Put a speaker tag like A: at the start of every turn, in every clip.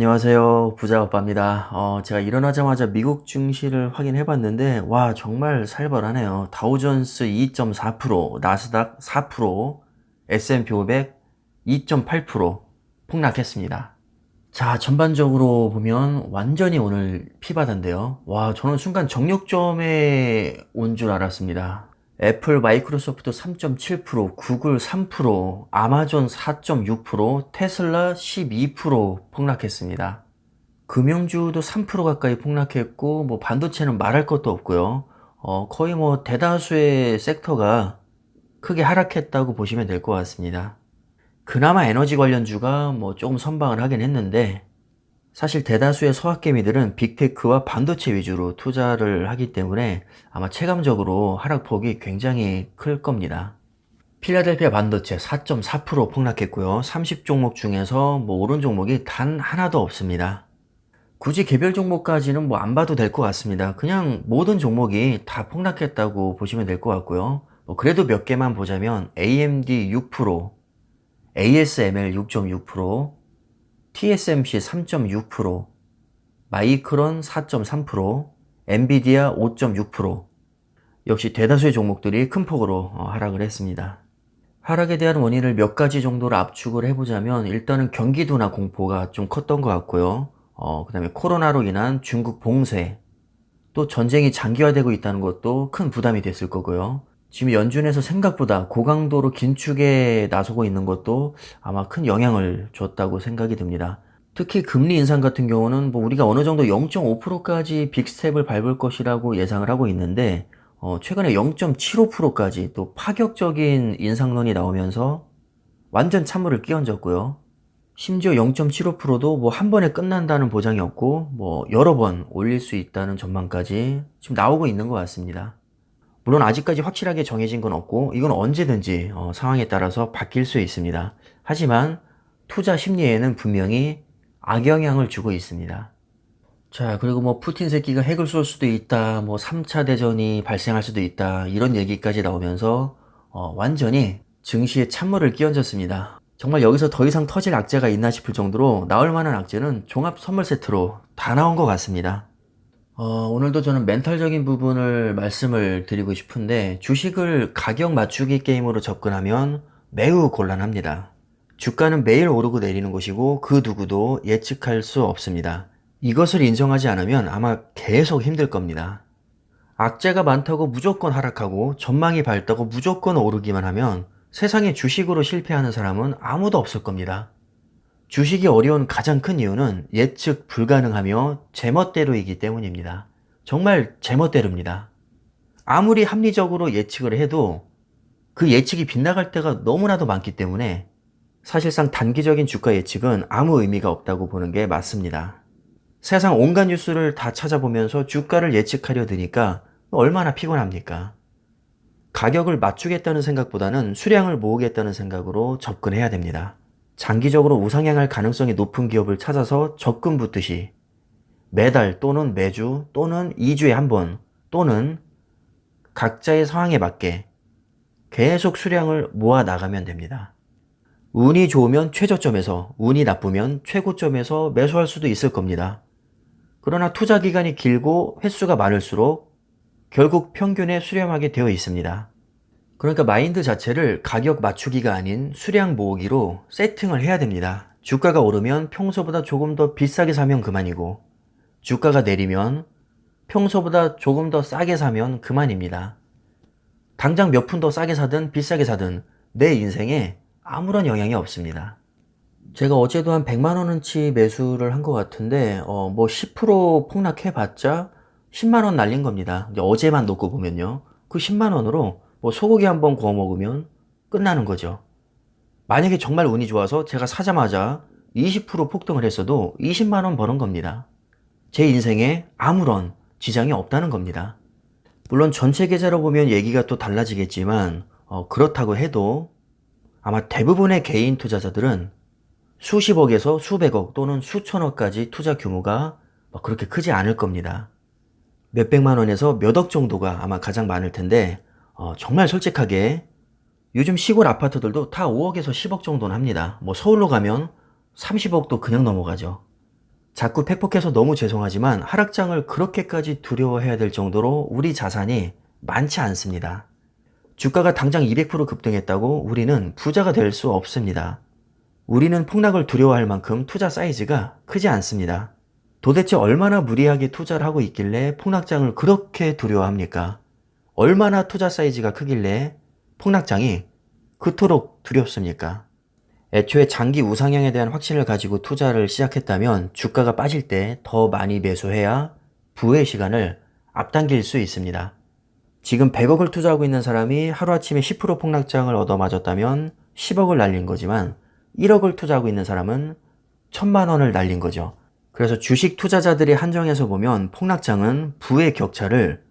A: 안녕하세요. 부자 오빠입니다. 어, 제가 일어나자마자 미국 증시를 확인해 봤는데, 와, 정말 살벌하네요. 다우존스 2.4%, 나스닥 4%, S&P 500 2.8% 폭락했습니다. 자, 전반적으로 보면 완전히 오늘 피바다인데요. 와, 저는 순간 정력점에 온 줄 알았습니다. 애플, 마이크로소프트 3.7%, 구글 3%, 아마존 4.6%, 테슬라 12% 폭락했습니다. 금융주도 3% 가까이 폭락했고, 뭐 반도체는 말할 것도 없고요. 어, 거의 뭐 대다수의 섹터가 크게 하락했다고 보시면 될 것 같습니다. 그나마 에너지 관련주가 뭐 조금 선방을 하긴 했는데, 사실 대다수의 서학개미들은 빅테크와 반도체 위주로 투자를 하기 때문에 아마 체감적으로 하락폭이 굉장히 클 겁니다. 필라델피아 반도체 4.4% 폭락했고요. 30종목 중에서 뭐 오른 종목이 단 하나도 없습니다. 굳이 개별 종목까지는 뭐 안 봐도 될 것 같습니다. 그냥 모든 종목이 다 폭락했다고 보시면 될 것 같고요. 뭐 그래도 몇 개만 보자면 AMD 6%, ASML 6.6%, TSMC 3.6%, 마이크론 4.3%, 엔비디아 5.6%. 역시 대다수의 종목들이 큰 폭으로 어, 하락을 했습니다. 하락에 대한 원인을 몇 가지 정도로 압축을 해보자면 일단은 경기도나 공포가 좀 컸던 것 같고요. 어, 그 다음에 코로나로 인한 중국 봉쇄, 또 전쟁이 장기화되고 있다는 것도 큰 부담이 됐을 거고요. 지금 연준에서 생각보다 고강도로 긴축에 나서고 있는 것도 아마 큰 영향을 줬다고 생각이 듭니다. 특히 금리 인상 같은 경우는 뭐 우리가 어느 정도 0.5%까지 빅스텝을 밟을 것이라고 예상을 하고 있는데 어 최근에 0.75%까지 또 파격적인 인상론이 나오면서 완전 찬물을 끼얹었고요. 심지어 0.75%도 뭐 한 번에 끝난다는 보장이 없고 뭐 여러 번 올릴 수 있다는 전망까지 지금 나오고 있는 것 같습니다. 물론 아직까지 확실하게 정해진 건 없고 이건 언제든지 어, 상황에 따라서 바뀔 수 있습니다. 하지만 투자 심리에는 분명히 악영향을 주고 있습니다. 자, 그리고 뭐 푸틴 새끼가 핵을 쏠 수도 있다. 뭐 3차 대전이 발생할 수도 있다. 이런 얘기까지 나오면서 어, 완전히 증시에 찬물을 끼얹었습니다. 정말 여기서 더 이상 터질 악재가 있나 싶을 정도로 나올 만한 악재는 종합 선물 세트로 다 나온 것 같습니다. 어, 오늘도 저는 멘탈적인 부분을 말씀을 드리고 싶은데 주식을 가격 맞추기 게임으로 접근하면 매우 곤란합니다. 주가는 매일 오르고 내리는 것이고 그 누구도 예측할 수 없습니다. 이것을 인정하지 않으면 아마 계속 힘들 겁니다. 악재가 많다고 무조건 하락하고 전망이 밝다고 무조건 오르기만 하면 세상에 주식으로 실패하는 사람은 아무도 없을 겁니다. 주식이 어려운 가장 큰 이유는 예측 불가능하며 제멋대로이기 때문입니다. 정말 제멋대로입니다. 아무리 합리적으로 예측을 해도 그 예측이 빗나갈 때가 너무나도 많기 때문에 사실상 단기적인 주가 예측은 아무 의미가 없다고 보는 게 맞습니다. 세상 온갖 뉴스를 다 찾아보면서 주가를 예측하려 드니까 얼마나 피곤합니까? 가격을 맞추겠다는 생각보다는 수량을 모으겠다는 생각으로 접근해야 됩니다. 장기적으로 우상향할 가능성이 높은 기업을 찾아서 적금 붙듯이 매달 또는 매주 또는 2주에 한 번 또는 각자의 상황에 맞게 계속 수량을 모아 나가면 됩니다. 운이 좋으면 최저점에서, 운이 나쁘면 최고점에서 매수할 수도 있을 겁니다. 그러나 투자 기간이 길고 횟수가 많을수록 결국 평균에 수렴하게 되어 있습니다. 그러니까 마인드 자체를 가격 맞추기가 아닌 수량 모으기로 세팅을 해야 됩니다. 주가가 오르면 평소보다 조금 더 비싸게 사면 그만이고, 주가가 내리면 평소보다 조금 더 싸게 사면 그만입니다. 당장 몇 푼 더 싸게 사든 비싸게 사든 내 인생에 아무런 영향이 없습니다. 제가 어제도 한 100만원어치 매수를 한 것 같은데, 어, 뭐 10% 폭락해봤자 10만원 날린 겁니다. 어제만 놓고 보면요. 그 10만원으로 뭐 소고기 한번 구워 먹으면 끝나는 거죠. 만약에 정말 운이 좋아서 제가 사자마자 20% 폭등을 했어도 20만 원 버는 겁니다. 제 인생에 아무런 지장이 없다는 겁니다. 물론 전체 계좌로 보면 얘기가 또 달라지겠지만 어, 그렇다고 해도 아마 대부분의 개인 투자자들은 수십억에서 수백억 또는 수천억까지 투자 규모가 뭐 그렇게 크지 않을 겁니다. 몇백만 원에서 몇 억 정도가 아마 가장 많을 텐데 어, 정말 솔직하게 요즘 시골 아파트들도 다 5억에서 10억 정도는 합니다. 뭐 서울로 가면 30억도 그냥 넘어가죠. 자꾸 팩폭해서 너무 죄송하지만 하락장을 그렇게까지 두려워해야 될 정도로 우리 자산이 많지 않습니다. 주가가 당장 200% 급등했다고 우리는 부자가 될 수 없습니다. 우리는 폭락을 두려워할 만큼 투자 사이즈가 크지 않습니다. 도대체 얼마나 무리하게 투자를 하고 있길래 폭락장을 그렇게 두려워합니까? 얼마나 투자 사이즈가 크길래 폭락장이 그토록 두렵습니까? 애초에 장기 우상향에 대한 확신을 가지고 투자를 시작했다면 주가가 빠질 때 더 많이 매수해야 부의 시간을 앞당길 수 있습니다. 지금 100억을 투자하고 있는 사람이 하루아침에 10% 폭락장을 얻어맞았다면 10억을 날린 거지만 1억을 투자하고 있는 사람은 1000만 원을 날린 거죠. 그래서 주식 투자자들이 한정해서 보면 폭락장은 부의 격차를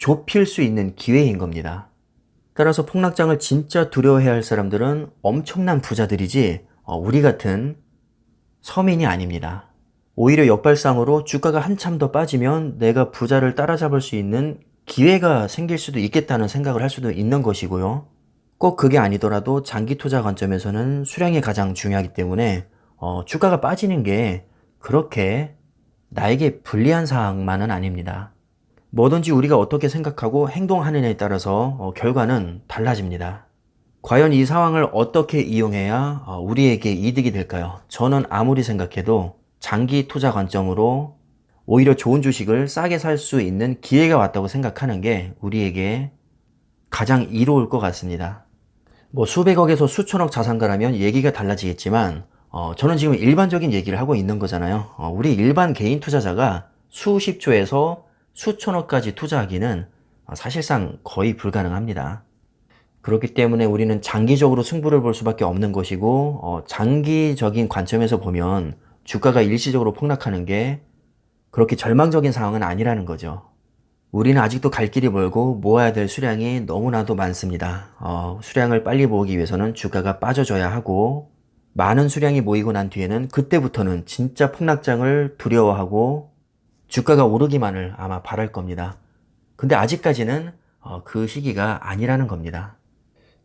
A: 좁힐 수 있는 기회인 겁니다. 따라서 폭락장을 진짜 두려워해야 할 사람들은 엄청난 부자들이지 어, 우리 같은 서민이 아닙니다. 오히려 역발상으로 주가가 한참 더 빠지면 내가 부자를 따라잡을 수 있는 기회가 생길 수도 있겠다는 생각을 할 수도 있는 것이고요. 꼭 그게 아니더라도 장기 투자 관점에서는 수량이 가장 중요하기 때문에 어, 주가가 빠지는 게 그렇게 나에게 불리한 사항만은 아닙니다. 뭐든지 우리가 어떻게 생각하고 행동하느냐에 따라서 어, 결과는 달라집니다. 과연 이 상황을 어떻게 이용해야 어, 우리에게 이득이 될까요? 저는 아무리 생각해도 장기 투자 관점으로 오히려 좋은 주식을 싸게 살 수 있는 기회가 왔다고 생각하는 게 우리에게 가장 이로울 것 같습니다. 뭐 수백억에서 수천억 자산가라면 얘기가 달라지겠지만 어, 저는 지금 일반적인 얘기를 하고 있는 거잖아요. 어, 우리 일반 개인 투자자가 수십조에서 수천억까지 투자하기는 어, 사실상 거의 불가능합니다. 그렇기 때문에 우리는 장기적으로 승부를 볼 수밖에 없는 것이고 어, 장기적인 관점에서 보면 주가가 일시적으로 폭락하는 게 그렇게 절망적인 상황은 아니라는 거죠. 우리는 아직도 갈 길이 멀고 모아야 될 수량이 너무나도 많습니다. 어, 수량을 빨리 모으기 위해서는 주가가 빠져줘야 하고 많은 수량이 모이고 난 뒤에는 그때부터는 진짜 폭락장을 두려워하고 주가가 오르기만을 아마 바랄 겁니다. 근데 아직까지는 어, 그 시기가 아니라는 겁니다.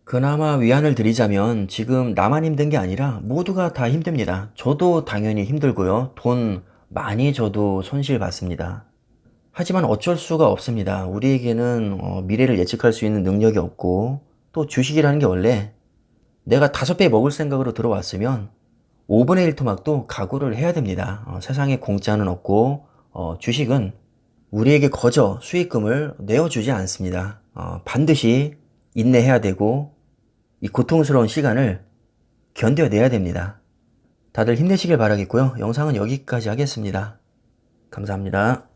A: 그나마 위안을 드리자면 지금 나만 힘든 게 아니라 모두가 다 힘듭니다. 저도 당연히 힘들고요. 돈 많이 저도 손실 봤습니다. 하지만 어쩔 수가 없습니다. 우리에게는 어, 미래를 예측할 수 있는 능력이 없고 또 주식이라는 게 원래 내가 다섯 배 먹을 생각으로 들어왔으면 5분의 1 토막도 각오를 해야 됩니다. 어, 세상에 공짜는 없고 어, 주식은 우리에게 거저 수익금을 내어주지 않습니다. 어, 반드시 인내해야 되고 이 고통스러운 시간을 견뎌내야 됩니다. 다들 힘내시길 바라겠고요. 영상은 여기까지 하겠습니다. 감사합니다.